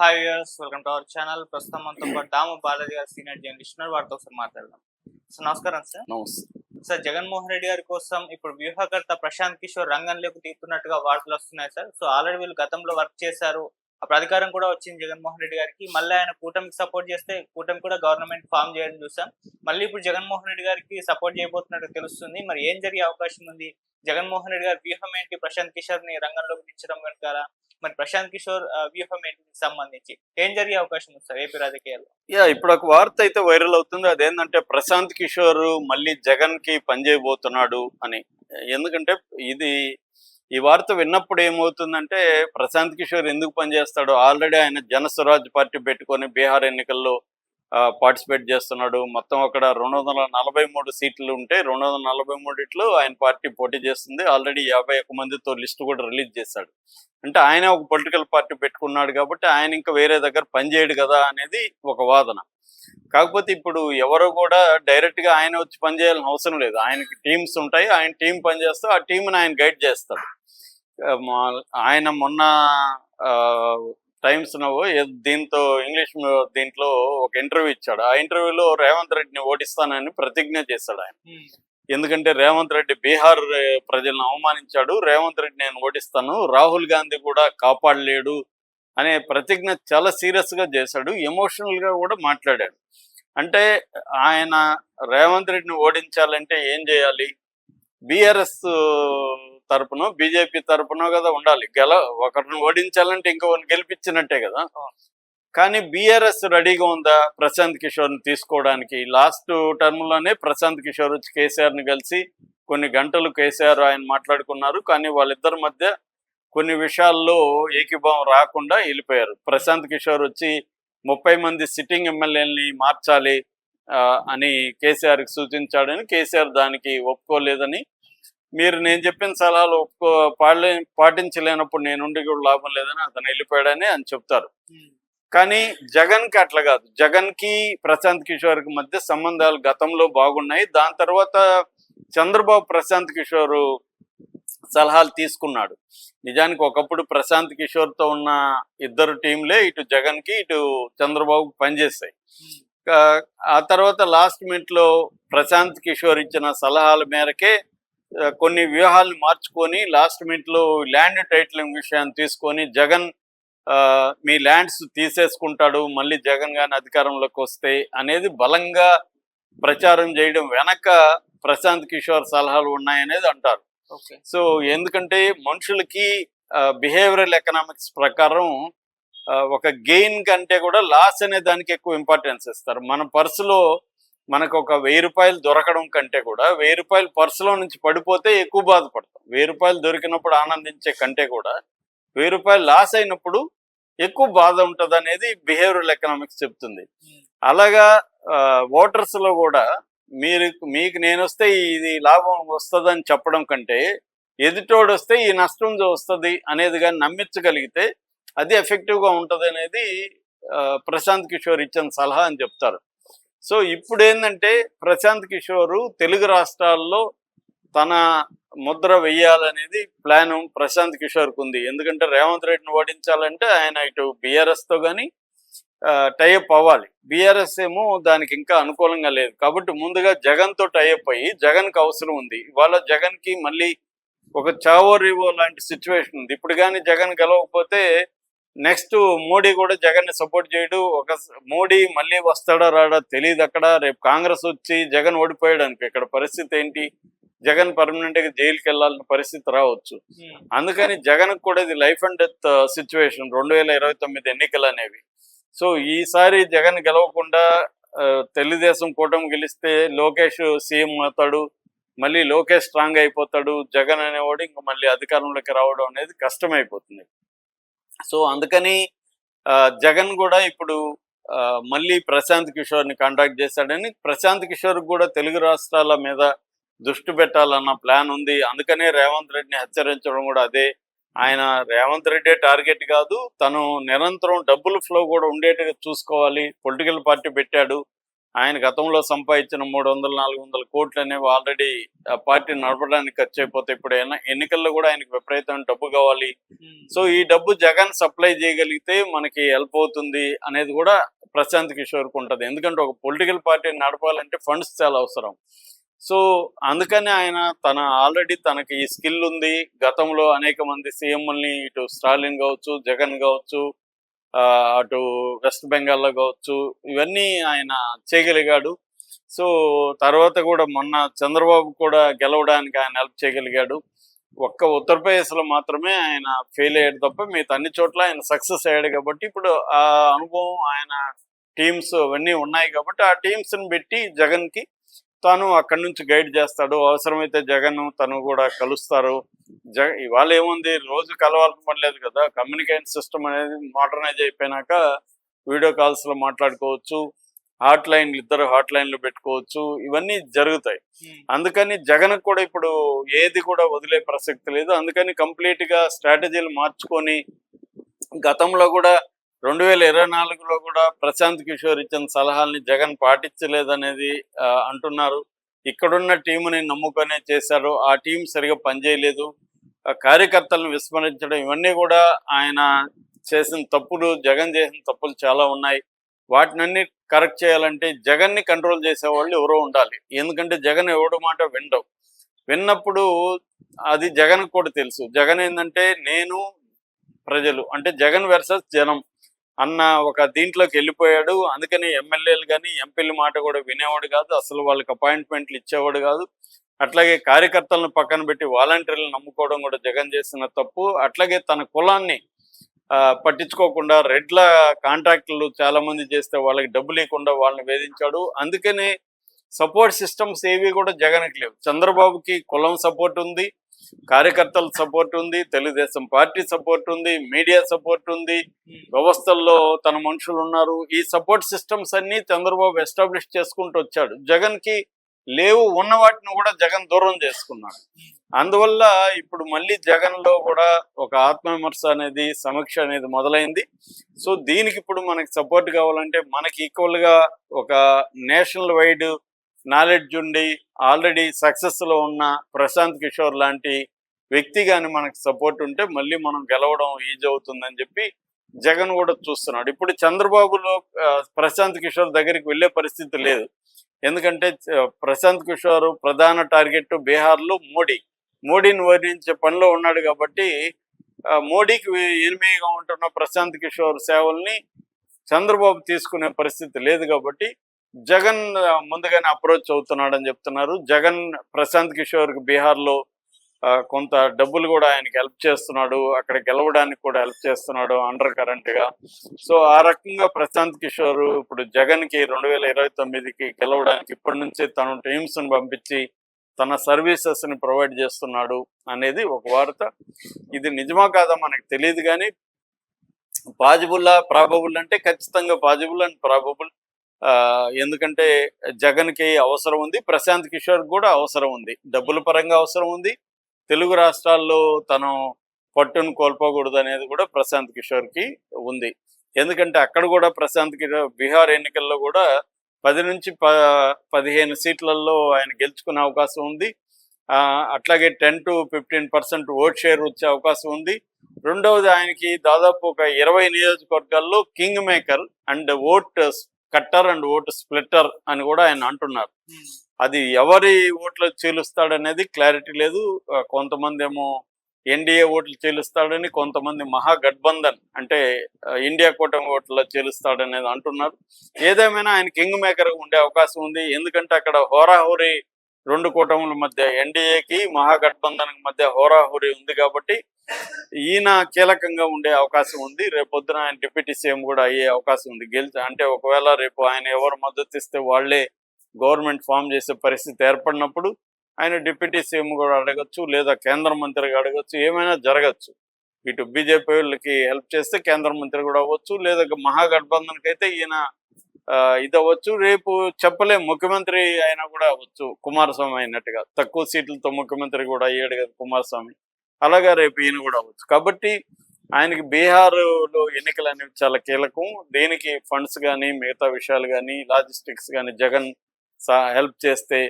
Hi viewers welcome to our channel ప్రస్తుతం మనతో పాటు దాము బాలాజీ గారు సీనియర్ జర్నలిస్ట్ వారితో ఒకసారి మాట్లాడదాం. సో నమస్కారం సార్. నమస్తే. సార్ జగన్మోహన్ రెడ్డి గారి కోసం ఇప్పుడు వ్యూహకర్త ప్రశాంత్ కిషోర్ రంగంలోకి తీస్తున్నట్టుగా వార్తలు వస్తున్నాయి సార్. సో ఆల్రెడీ వీళ్ళు గతంలో వర్క్ చేశారు. అప్పుడు అధికారం కూడా వచ్చింది జగన్మోహన్ రెడ్డి గారికి. మళ్ళీ ఆయన కూటమికి సపోర్ట్ చేస్తే కూటమి కూడా గవర్నమెంట్ ఫామ్ చేయడం చూసాం. మళ్ళీ ఇప్పుడు జగన్మోహన్ రెడ్డి గారికి సపోర్ట్ చేయబోతున్నట్టు తెలుస్తుంది. మరి ఏం జరిగే అవకాశం ఉంది? జగన్మోహన్ రెడ్డి గారి వ్యూహం ఏంటి? ప్రశాంత్ కిషోర్ని రంగంలోకి దించడం వెనకాల. మరి ప్రశాంత్ కిషోర్ వ్యూహం ఏంటి సంబంధించి? ఏం జరిగే అవకాశం ఉంది సార్ ఏపీ రాజకీయాల్లో? యా ఇప్పుడు ఒక వార్త అయితే వైరల్ అవుతుంది. అదేంటంటే ప్రశాంత్ కిషోర్ మళ్ళీ జగన్కి పనిచేయబోతున్నాడు అని. ఎందుకంటే ఇది ఈ వార్త విన్నప్పుడు ఏమవుతుందంటే ప్రశాంత్ కిషోర్ ఎందుకు పనిచేస్తాడు ఆల్రెడీ ఆయన జన స్వరాజ్ పార్టీ పెట్టుకొని బీహార్ ఎన్నికల్లో పార్టిసిపేట్ చేస్తున్నాడు. మొత్తం అక్కడ రెండు వందల నలభై మూడు సీట్లు ఉంటే రెండు వందల నలభై మూడిట్లో ఆయన పార్టీ పోటీ చేస్తుంది. ఆల్రెడీ యాభై ఒక్క మందితో లిస్ట్ కూడా రిలీజ్ చేశాడు. అంటే ఆయన ఒక పొలిటికల్ పార్టీ పెట్టుకున్నాడు కాబట్టి ఆయన ఇంకా వేరే దగ్గర పనిచేయడు కదా అనేది ఒక వాదన. కాకపోతే ఇప్పుడు ఎవరు కూడా డైరెక్ట్గా ఆయన వచ్చి పనిచేయాలని అవసరం లేదు. ఆయనకి టీమ్స్ ఉంటాయి. ఆయన టీం పనిచేస్తే ఆ టీంని ఆయన గైడ్ చేస్తాడు. ఆయన మొన్న టైమ్స్ నవ్వు దీంతో ఇంగ్లీష్ దీంట్లో ఒక ఇంటర్వ్యూ ఇచ్చాడు. ఆ ఇంటర్వ్యూలో రేవంత్ రెడ్డిని ఓడిస్తానని ప్రతిజ్ఞ చేశాడు ఆయన. ఎందుకంటే రేవంత్ రెడ్డి బీహార్ ప్రజలను అవమానించాడు. రేవంత్ రెడ్డి నేను ఓడిస్తాను. రాహుల్ గాంధీ కూడా కాపాడలేడు అనే ప్రతిజ్ఞ చాలా సీరియస్గా చేశాడు. ఎమోషనల్గా కూడా మాట్లాడాడు. అంటే ఆయన రేవంత్ రెడ్డిని ఓడించాలంటే ఏం చేయాలి? బీఆర్ఎస్ తరపున బీజేపీ తరపున కదా ఉండాలి. గెల ఒకరిని ఓడించాలంటే ఇంకొకరిని గెలిపించినట్టే కదా. కానీ బీఆర్ఎస్ రెడీగా ఉందా? ప్రశాంత్ కిషోర్ని తీసుకోవడానికి. లాస్ట్ టర్మ్లోనే ప్రశాంత్ కిషోర్ వచ్చి కేసీఆర్ని కలిసి కొన్ని గంటలు కేసీఆర్ ఆయన మాట్లాడుకున్నారు. కానీ వాళ్ళిద్దరి మధ్య కొన్ని విషయాల్లో ఏకీభావం రాకుండా వెళ్ళిపోయారు. ప్రశాంత్ కిషోర్ వచ్చి ముప్పై మంది సిట్టింగ్ ఎమ్మెల్యేలని మార్చాలి ఆ, అని కేసీఆర్కి సూచించాడని కేసీఆర్ దానికి ఒప్పుకోలేదని మీరు నేను చెప్పిన సలహాలు ఒప్పుకో పాడలే పాటించలేనప్పుడు నేనుండి కూడా లాభం లేదని అతను వెళ్ళిపోయాడని అని చెప్తారు. కానీ జగన్కి అట్లా కాదు. జగన్కి ప్రశాంత్ కిషోర్కి మధ్య సంబంధాలు గతంలో బాగున్నాయి. దాని తర్వాత చంద్రబాబు ప్రశాంత్ కిషోర్ సలహాలు తీసుకున్నాడు. నిజానికి ఒకప్పుడు ప్రశాంత్ కిషోర్తో ఉన్న ఇద్దరు టీంలే ఇటు జగన్కి ఇటు చంద్రబాబు పనిచేస్తాయి ఆ తర్వాత లాస్ట్ మినిట్లో ప్రశాంత్ కిషోర్ ఇచ్చిన సలహాల మేరకే కొన్ని వ్యూహాలు మార్చుకొని లాస్ట్ మినిట్లో ల్యాండ్ టైటిలింగ్ విషయాన్ని తీసుకొని జగన్ మీ ల్యాండ్స్ తీసేసుకుంటాడు మళ్ళీ జగన్ గాని అధికారంలోకి వస్తే అనేది బలంగా ప్రచారం చేయడం వెనక ప్రశాంత్ కిషోర్ సలహాలు ఉన్నాయనేది అంటారు. సో ఎందుకంటే మనుషులకి బిహేవియరల్ ఎకనామిక్స్ ప్రకారం ఒక గెయిన్ కంటే కూడా లాస్ అనే దానికి ఎక్కువ ఇంపార్టెన్స్ ఇస్తారు. మన పర్సులో మనకు ఒక వెయ్యి రూపాయలు దొరకడం కంటే కూడా వెయ్యి రూపాయలు పర్సులో నుంచి పడిపోతే ఎక్కువ బాధపడతాం. వెయ్యి రూపాయలు దొరికినప్పుడు ఆనందించే కంటే కూడా వెయ్యి రూపాయలు లాస్ అయినప్పుడు ఎక్కువ బాధ ఉంటుంది అనేది బిహేవియరల్ ఎకనామిక్స్ చెప్తుంది. అలాగా ఓటర్స్లో కూడా మీరు మీకు నేను వస్తే ఇది లాభం వస్తుందని చెప్పడం కంటే ఎదుటోడు వస్తే ఈ నష్టం వస్తుంది అనేది కానీ నమ్మించగలిగితే అది ఎఫెక్టివ్గా అనేది ప్రశాంత్ కిషోర్ ఇచ్చిన సలహా అని చెప్తారు. సో ఇప్పుడు ఏంటంటే ప్రశాంత్ కిషోర్ తెలుగు రాష్ట్రాల్లో తన ముద్ర వెయ్యాలనేది ప్లాన్ ప్రశాంత్ కిషోర్కి ఉంది ఎందుకంటే రేవంత్ రెడ్డిని ఓడించాలంటే ఆయన ఇటు బీఆర్ఎస్తో కానీ టైఅప్ అవ్వాలి. బీఆర్ఎస్ ఏమో దానికి ఇంకా అనుకూలంగా లేదు. కాబట్టి ముందుగా జగన్తో టైఅప్ అయ్యి జగన్కి అవసరం ఉంది. ఇవాళ జగన్కి మళ్ళీ ఒక చావో రివో లాంటి సిచ్యువేషన్ ఉంది. ఇప్పుడు కానీ జగన్ గెలవకపోతే నెక్స్ట్ మోడీ కూడా జగన్ని సపోర్ట్ చేయడు. ఒక మోడీ మళ్ళీ వస్తాడా రాడా తెలియదు అక్కడ. రేపు కాంగ్రెస్ వచ్చి జగన్ ఓడిపోయాడు అనుకో ఇక్కడ పరిస్థితి ఏంటి? జగన్ పర్మనెంట్గా జైలుకి వెళ్ళాలని పరిస్థితి రావచ్చు. అందుకని జగన్ కూడా ఇది లైఫ్ అండ్ డెత్ సిచ్యువేషన్ రెండు వేల ఇరవై తొమ్మిది ఎన్నికలు అనేవి. సో ఈసారి జగన్ గెలవకుండా ఆ, తెలుగుదేశం కూటమి గెలిస్తే లోకేష్ సీఎం అవుతాడు. మళ్ళీ లోకేష్ స్ట్రాంగ్ అయిపోతాడు. జగన్ అనేవాడు ఇంకా మళ్ళీ అధికారంలోకి రావడం అనేది కష్టమైపోతుంది. సో అందుకని ఆ, జగన్ కూడా ఇప్పుడు ఆ, మళ్ళీ ప్రశాంత్ కిషోర్ని కాంటాక్ట్ చేశాడని ప్రశాంత్ కిషోర్ కూడా తెలుగు రాష్ట్రాల మీద దృష్టి పెట్టాలన్న ప్లాన్ ఉంది. అందుకనే రేవంత్ రెడ్డిని హెచ్చరించడం కూడా అదే. ఆయన రేవంత్ రెడ్డి టార్గెట్ కాదు తను నిరంతరం డబ్బుల ఫ్లో కూడా ఉండేట్టుగా చూసుకోవాలి. పొలిటికల్ పార్టీ పెట్టాడు. ఆయన గతంలో సంపాదించిన మూడు వందల నాలుగు వందల కోట్లు అనేవి ఆల్రెడీ పార్టీ నడపడానికి ఖర్చు అయిపోతే ఇప్పుడు ఎన్న- ఎన్నికల్లో కూడా ఆయనకు విపరీతమైన డబ్బు కావాలి. ఉమ్. సో ఈ డబ్బు జగన్ సప్లై చేయగలిగితే మనకి హెల్ప్ అవుతుంది అనేది కూడా ప్రశాంత్ కిషోర్కి ఉంటుంది. ఎందుకంటే ఒక పొలిటికల్ పార్టీని నడపాలంటే ఫండ్స్ చాలా అవసరం. సో అందుకని ఆయన తన ఆల్రెడీ తనకి ఈ స్కిల్ ఉంది. గతంలో అనేక మంది సీఎంలని ఇటు స్టాలిన్ కావచ్చు జగన్ కావచ్చు అటు వెస్ట్ బెంగాల్లో కావచ్చు ఇవన్నీ ఆయన చేయగలిగాడు. సో తర్వాత కూడా మొన్న చంద్రబాబు కూడా గెలవడానికి ఆయన హెల్ప్ చేయగలిగాడు. ఒక్క ఉత్తరప్రదేశ్లో మాత్రమే ఆయన ఫెయిల్ అయ్యాడు తప్ప మిగతా అన్ని చోట్ల ఆయన సక్సెస్ అయ్యాడు కాబట్టి ఇప్పుడు ఆ అనుభవం ఆయన టీమ్స్ అవన్నీ ఉన్నాయి కాబట్టి ఆ టీమ్స్ని పెట్టి జగన్కి తాను అక్కడి నుంచి గైడ్ చేస్తాడు. అవసరమైతే జగన్ తను కూడా కలుస్తారు. జగ ఇవాళ ఏముంది? రోజు కలవాల్సిన పని లేదు కదా. కమ్యూనికేషన్ సిస్టమ్ అనేది మోడర్నైజ్ అయిపోయినాక వీడియో కాల్స్లో మాట్లాడుకోవచ్చు. హాట్ లైన్లు ఇద్దరు హాట్ లైన్లు పెట్టుకోవచ్చు. ఇవన్నీ జరుగుతాయి. అందుకని జగన్ కూడా ఇప్పుడు ఏది కూడా వదిలే ప్రసక్తి లేదు. అందుకని కంప్లీట్గా స్ట్రాటజీలు మార్చుకొని గతంలో కూడా రెండు వేల ఇరవై నాలుగులో కూడా ప్రశాంత్ కిషోర్ ఇచ్చిన సలహాల్ని జగన్ పాటించలేదనేది అంటున్నారు. ఇక్కడున్న టీముని నమ్ముకొనే చేశారు. ఆ టీం సరిగా పనిచేయలేదు. ఆ కార్యకర్తలను విస్మరించడం ఇవన్నీ కూడా ఆయన చేసిన తప్పులు జగన్ చేసిన తప్పులు చాలా ఉన్నాయి. వాటినన్ని కరెక్ట్ చేయాలంటే జగన్ని కంట్రోల్ చేసే వాళ్ళు ఎవరో ఉండాలి. ఎందుకంటే జగన్ ఎవడు మాట వినడం విన్నప్పుడు అది జగన్ కూడా తెలుసు. జగన్ ఏంటంటే నేను ప్రజలు. అంటే జగన్ వర్సెస్ జనం. అన్న ఒక దీంట్లోకి వెళ్ళిపోయాడు. అందుకని ఎమ్మెల్యేలు కానీ ఎంపీల మాట కూడా వినేవాడు కాదు. అసలు వాళ్ళకి అపాయింట్మెంట్లు ఇచ్చేవాడు కాదు. అట్లాగే కార్యకర్తలను పక్కన పెట్టి వాలంటీర్లను నమ్ముకోవడం కూడా జగన్ చేసిన తప్పు. అట్లాగే తన కులాన్ని ఆ, పట్టించుకోకుండా రెడ్ల కాంట్రాక్టులు చాలా మంది చేస్తే వాళ్ళకి డబ్బులు ఇవ్వకుండా వాళ్ళని వేధించాడు. అందుకనే సపోర్ట్ సిస్టమ్స్ ఏవి కూడా జగన్కి లేవు. చంద్రబాబుకి కులం సపోర్ట్ ఉంది. కార్యకర్తల సపోర్ట్ ఉంది తెలుగుదేశం పార్టీ సపోర్ట్ ఉంది మీడియా సపోర్ట్ ఉంది. వ్యవస్థల్లో తన మనుషులు ఉన్నారు. ఈ సపోర్ట్ సిస్టమ్స్ అన్ని చంద్రబాబు ఎస్టాబ్లిష్ చేసుకుంటూ వచ్చాడు. జగన్కి లేవు ఉన్న వాటిని కూడా జగన్ దూరం చేసుకున్నాడు. అందువల్ల ఇప్పుడు మళ్ళీ జగన్లో కూడా ఒక ఆత్మవిమర్శ అనేది సమీక్ష అనేది మొదలైంది. సో దీనికి ఇప్పుడు మనకి సపోర్ట్ కావాలంటే మనకి ఈక్వల్గా ఒక నేషనల్ వైడ్ నాలెడ్జ్ ఉండి ఆల్రెడీ సక్సెస్లో ఉన్న ప్రశాంత్ కిషోర్ లాంటి వ్యక్తి కానీ మనకి సపోర్ట్ ఉంటే మళ్ళీ మనం గెలవడం ఈజీ అవుతుందని చెప్పి జగన్ కూడా చూస్తున్నాడు. ఇప్పుడు చంద్రబాబులో ప్రశాంత్ కిషోర్ దగ్గరికి వెళ్ళే పరిస్థితి లేదు. ఎందుకంటే ప్రశాంత్ కిషోర్ ప్రధాన టార్గెట్ బీహార్లో మోడీ. మోడీని వర్ణించే పనిలో ఉన్నాడు కాబట్టి మోడీకి ఎనిమిదిగా ఉంటున్న ప్రశాంత్ కిషోర్ సేవల్ని చంద్రబాబు తీసుకునే పరిస్థితి లేదు కాబట్టి జగన్ ముందుగానే అప్రోచ్ అవుతున్నాడని చెప్తున్నారు. జగన్ ప్రశాంత్ కిషోర్కి బీహార్లో కొంత డబ్బులు కూడా ఆయనకి హెల్ప్ చేస్తున్నాడు. అక్కడ గెలవడానికి కూడా హెల్ప్ చేస్తున్నాడు అండర్ కరెంట్గా. సో ఆ రకంగా ప్రశాంత్ కిషోర్ ఇప్పుడు జగన్కి రెండు వేల ఇరవై తొమ్మిదికి గెలవడానికి ఇప్పటి నుంచి తన టీమ్స్ని పంపించి తన సర్వీసెస్ని ప్రొవైడ్ చేస్తున్నాడు అనేది ఒక వార్త. ఇది నిజమా కాదా మనకు తెలియదు కానీ పాజిబుల్లా ప్రాబబుల్ అంటే ఖచ్చితంగా పాజిబుల్ అండ్ ప్రాబబుల్. ఎందుకంటే జగన్కి అవసరం ఉంది ప్రశాంత్ కిషోర్ కూడా అవసరం ఉంది. డబ్బుల పరంగా అవసరం ఉంది. తెలుగు రాష్ట్రాల్లో తను పట్టును కోల్పోకూడదు అనేది కూడా ప్రశాంత్ కిషోర్కి ఉంది. ఎందుకంటే అక్కడ కూడా ప్రశాంత్ కిషోర్ బీహార్ ఎన్నికల్లో కూడా పది నుంచి ప పదిహేను సీట్లలో ఆయన గెలుచుకునే అవకాశం ఉంది. ఆ, అట్లాగే ten to fifteen percent vote share వచ్చే అవకాశం ఉంది. రెండవది ఆయనకి దాదాపు ఒక ఇరవై నియోజకవర్గాల్లో king maker and vote cutter and vote splitter అని కూడా ఆయన అంటున్నారు. అది ఎవరి ఓట్లు చీలుస్తాడనేది క్లారిటీ లేదు. కొంతమంది ఏమో ఎన్డీఏ ఓట్లు చీలుస్తాడని కొంతమంది మహాగఠబంధన్ అంటే ఇండియా కూటమి ఓట్ల చీలుస్తాడనేది అంటున్నారు. ఏదేమైనా ఆయన కింగ్ మేకర్ ఉండే అవకాశం ఉంది. ఎందుకంటే అక్కడ హోరాహోరీ రెండు కూటముల మధ్య ఎన్డీఏకి మహాగఠబంధన్కి మధ్య హోరాహోరీ ఉంది కాబట్టి ఈయన కీలకంగా ఉండే అవకాశం ఉంది. రేపొద్దున ఆయన డిప్యూటీ సీఎం కూడా అయ్యే అవకాశం ఉంది. గెలిచి అంటే ఒకవేళ రేపు ఆయన ఎవరు మద్దతు ఇస్తే వాళ్ళే గవర్నమెంట్ ఫామ్ చేసే పరిస్థితి ఏర్పడినప్పుడు ఆయన డిప్యూటీ సీఎం కూడా అడగచ్చు లేదా కేంద్ర మంత్రిగా అడగచ్చు ఏమైనా జరగచ్చు. ఇటు బీజేపీ వాళ్ళకి హెల్ప్ చేస్తే కేంద్ర మంత్రి కూడా అవ్వచ్చు లేదా మహాగఠబంధన్కి అయితే ఈయన ఇది అవ్వచ్చు. రేపు చెప్పలేం. ముఖ్యమంత్రి అయినా కూడా అవ్వచ్చు. కుమారస్వామి అయినట్టుగా. తక్కువ సీట్లతో ముఖ్యమంత్రి కూడా అయ్యాడు కదా కుమారస్వామి. అలాగా రేపు ఈయన కూడా అవ్వచ్చు. కాబట్టి ఆయనకి బీహార్లో ఎన్నికలు అనేవి చాలా కీలకం. దేనికి ఫండ్స్ కానీ మిగతా విషయాలు కానీ లాజిస్టిక్స్ కానీ జగన్ హెల్ప్ చేస్తే